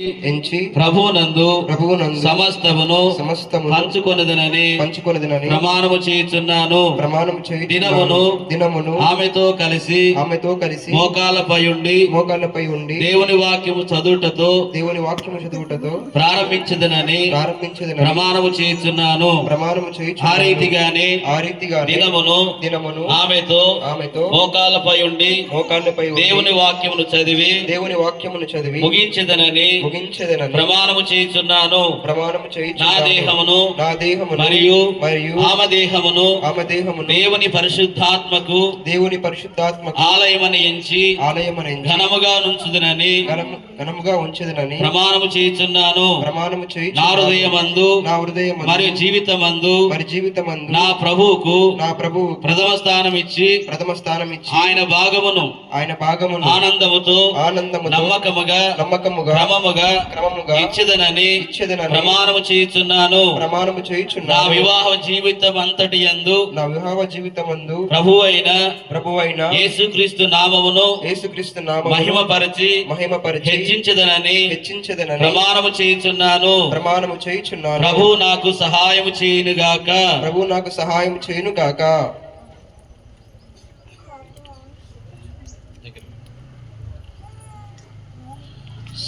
ఎంచి ప్రభువునందు ప్రభువునందు సమస్తమును సమస్తము పంచుకొనదనని పంచుకొనదినని ప్రమాణము చేయుచున్నాను. ప్రమాణం చేయి దినమును దినమును ఆమెతో కలిసి ఆమెతో కలిసి మోకాలపై ఉండి మోకాళ్ళపై ఉండి దేవుని వాక్యము చదువుటతో దేవుని వాక్యము చదువుటతో ప్రారంభించదనని ప్రారంభించదని ప్రమాణము చేయుచున్నాను. ప్రమాణము చేయి ఆ రీతిగానే ఆ రీతిగా దినమును దినమును ఆమెతో ఆమెతో మోకాలపై ఉండి ఉండి దేవుని వాక్యమును చదివి దేవుని వాక్యమును చదివి ముగించదనని ముగించదనని ప్రమాణము చేయుచున్నాను. ప్రమాణము చేయి నా దేహమును నా దేహమును మరియు మరియు ఆమె దేహమును ఆమె దేహమును దేవుని పరిశుద్ధాత్మకు దేవుని పరిశుద్ధాత్మకు ఆలయమని ఎంచి ఆలయమని ఘనముగా నుంచుదనని ఘనము- ఘనముగా ఉంచదనని ప్రమాణము చేయుచున్నాను. ప్రమాణము చేయి నా హృదయమందు నా హృదయం మరియు జీవితమందు మరి జీవితమందు నా ప్రభువుకు నా ప్రభువు ప్రథమ స్థానం ఇచ్చి ప్రథమ స్థానం ఇచ్చి ఆయన భాగమును ఆయన భాగమును ఆనందముతో ఆనందముతో నమ్మకముగా నమ్మకముగా క్రమముగా క్రమముగా ఇచ్చదనని ఇచ్చేదనని ప్రమాణము చేయుచున్నాను. ప్రమాణము నా చేయుచున్నాను వివాహ జీవితం అంతటి యందు నా వివాహ జీవితమందు ప్రభు అయిన ప్రభువైన యేసుక్రీస్తు నామమును యేసుక్రీస్తు నామమును మహిమపరచి మహిమపరిచి హెచ్చించదనని హెచ్చించదనని ప్రమాణము చేయుచున్నాను. ప్రమాణము చేయుచున్నాను. ప్రభు నాకు సహాయము చేయునుగాక. ప్రభు నాకు సహాయం చేయును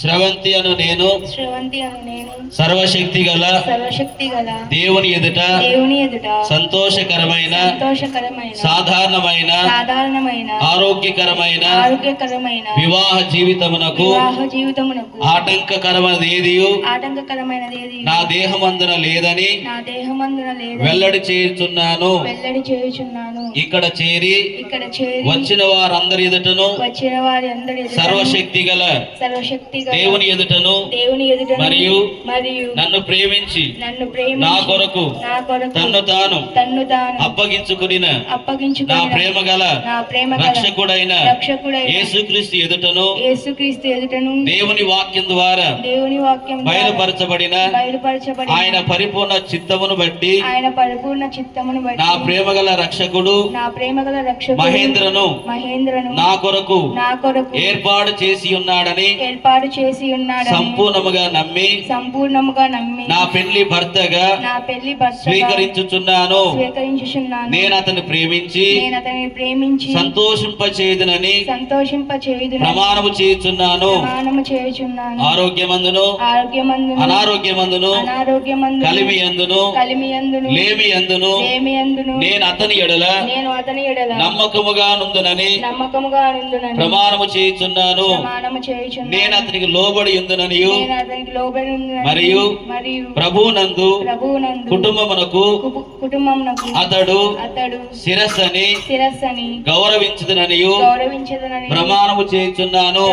అను నేను. శ్రవంతి అను నేను. సర్వశక్తి గల సర్వశక్తి గల దేవుని ఎదుట దేవుని ఎదుట సంతోషకరమైన సంతోషకరమైన సాధారణమైన సాధారణమైన ఆరోగ్యకరమైన ఆరోగ్యకరమైన వివాహ జీవితమునకు వివాహ జీవితమునకు ఆటంకకరమైనది ఏది? నా దేహమందున లేదని నా దేహమందున లేదు వెల్లడి చేయుచున్నాను. వెల్లడి చేయుచున్నాను. ఇక్కడ చేరి ఇక్కడ చేరి వచ్చిన వారందరి ఎదుటను వచ్చిన వారి అందరి సర్వశక్తి గల సర్వశక్తి దేవుని ఎదుటను దేవుని ఎదుట మరియు మరియు నన్ను ప్రేమించి నన్ను నా ప్రేమించి కొరకు నా కొరకు తన్ను తాను తన్ను తాను అప్పగించుకునిన నా అప్పగించుకుని ప్రేమ గల నా ప్రేమ రక్షకుడైన రక్షకుడైన యేసుక్రీస్తు ఎదుటను యేసుక్రీస్తు ఎదుటను దేవుని వాక్యం ద్వారా దేవుని వాక్యం బయలుపరచబడిన బయలుపరచబడి ఆయన పరిపూర్ణ చిత్తమును బట్టి ఆయన పరిపూర్ణ చిత్తమును బట్టి నా ప్రేమ గల రక్షకుడు నా ప్రేమ గల రక్షకుడు మహేంద్రను మహేంద్రను నా కొరకు నా కొరకు ఏర్పాటు చేసి ఉన్నాడని ఏర్పాటు చేసి ఉన్నాడని సంపూర్ణముగా నమ్మి సంపూర్ణముగా నమ్మి నా పెళ్ళి భర్తగా నా పెళ్ళి భర్త స్వీకరించుచున్నాను. స్వీకరించుచున్నాను. నేను అతన్ని ప్రేమించి నేను అతనిని ప్రేమించి సంతోషింపచేయుదునని సంతోషింప చేయుదును ప్రమాణము చేయుచున్నాను. ప్రమాణము చేయుచున్నాను. ఆరోగ్యమందును ఆరోగ్యమందును అనారోగ్యమందును అనారోగ్యమందును కలిమి ఎందును కలిమి అందును లేమి ఎందును లేమి అందును నేను అతని ఎడల నేను అతని ఎడల నమ్మకముగా నుందునని నమ్మకముగా నుందునని ప్రమాణము చేయుచున్నాను. ప్రమాణము చేయుచున్నాను. నేను అతనికి లోబడి ఉందునని మరియు ప్రభువునందు ప్రభువునందు కుటుంబమునకు అతడు అతడు శిరస్సని గౌరవించదనని ప్రమాణము చేయుచున్నాను.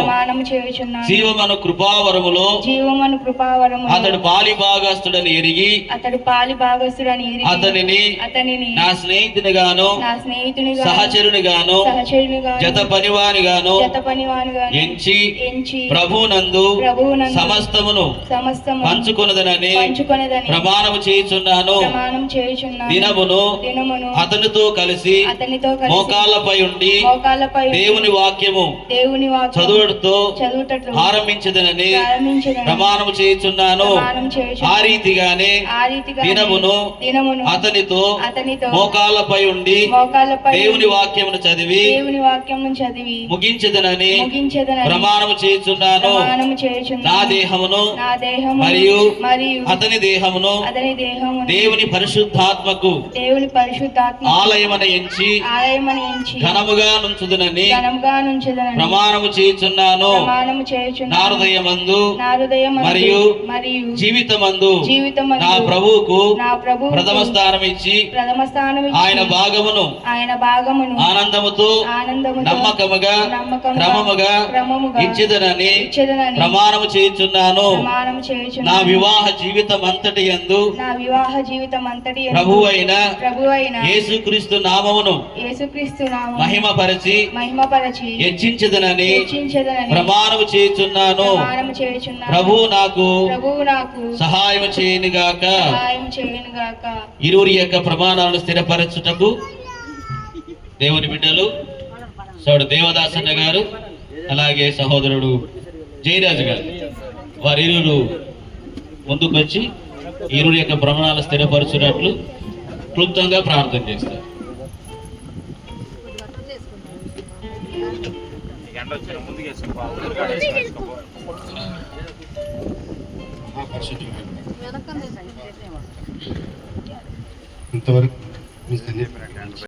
జీవమను కృపావరములో జీవమను కృపావరము అతడు పాలి భాగస్తుడని ఎరిగి అతడు పాలి భాగస్తుడని అతనిని అతనిని నా స్నేహితునిగాను నా స్నేహితునిగా సహచరునిగాను సహచరునిగా జత పనివానిగాను జత పనివానుగా ఎంచి ఎంచి ప్రభువునందు ప్రభువునందు సమస్తమును సమస్తము పంచుకొనదనని పంచుకొనదని ప్రమాణము చేయుచున్నాను. దినమును అతనితో కలిసి మోకాళ్ళపై ఉండి దేవుని వాక్యము దేవుని చదువుటట్లు ఆరంభించదనని ప్రమాణము చేయుచున్నాను. ఆ రీతిగానే దినమును దినమును అతనితో అతనితో మోకాళ్ళపై ఉండి దేవుని వాక్యమును చదివి దేవుని వాక్యం చదివి ముగించదనని ప్రమాణము చేయుచున్నాను. నా దేహమును మరియు అతని దేహమును దేవుని పరిశుద్ధాత్మకు దేవుని పరిశుద్ధాత్మ ఆలయమన ఎంచి ఆలయమని ఎంచి ఘనముగా నుంచుదునని నుంచదనని ప్రమాణము చేయుచున్నాను. ప్రమాణము నా హృదయమందు నా మరియు మరియు జీవితమందు జీవితం నా ప్రభువుకు నా ప్రభు ప్రథమ స్థానం ఇచ్చి ప్రథమ స్థానం ఆయన భాగమును ఆయన భాగమును ఆనందముతో ఆనందముతో నమ్మకముగా నమ్మకముగా క్రమముగా క్రమముగా ఇచ్చిదనని ఇచ్చేదనని ప్రమాణము చేయుచున్నాను. నా వివాహ జీవితం అంతటి యందు నా వివాహ జీవితం అంతటి ప్రభు అయిన ప్రభు అయిన యేసుక్రీస్తు నామమును యేసుక్రీస్తు నామం మహిమపరచి మహిమపరచి హెచ్చించదనని ప్రమాణము చేయుచున్నాను. ప్రమాణం చేయుచున్నాను. ప్రభు నాకు ప్రభువు నాకు సహాయం చేయనుగాక సహాయం చేయను గాక. ఇరువురి యొక్క ప్రమాణాలను స్థిరపరచుటకు దేవుని బిడ్డలు సోడు దేవదాసన్న గారు అలాగే సహోదరుడు జయరాజు గారు వారిరువురు ముందుకొచ్చి ఇరువురి యొక్క భ్రమణాలు స్థిరపరచున్నట్లు క్లుప్తంగా ప్రార్థన చేస్తారు. ఇంతవరకు మీ